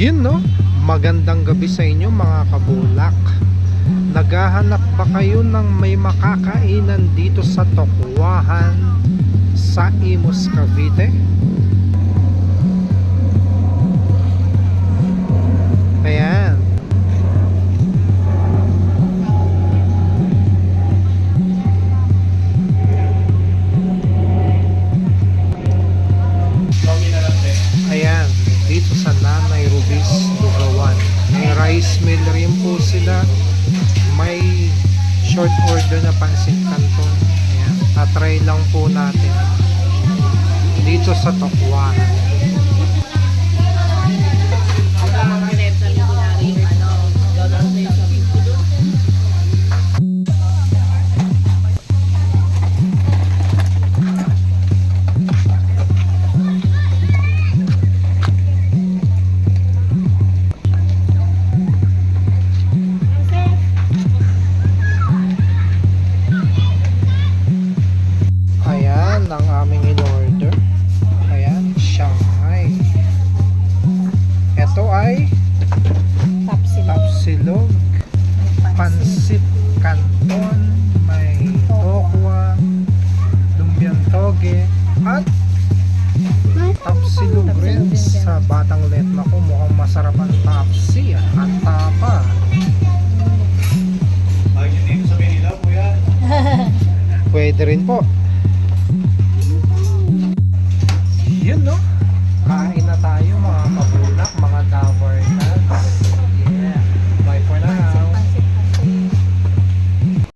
Yun no, magandang gabi sa inyo mga kabulak. Naghahanap ba kayo ng may makakainan dito sa Tokwahan sa Imus, Cavite? Mill rin po sila. May short order na pansit canton. Ayan, tatry lang po natin. Dito sa Tokwan. Ang aming in-order. Ayan, Shanghai. Ito ay tapsilog, pansit canton, may tokwa, lumpiang toge, at tapsilog rin sa batang letma ko. Mukhang masarap ang tapsi. Ang tapa. Pwede rin po.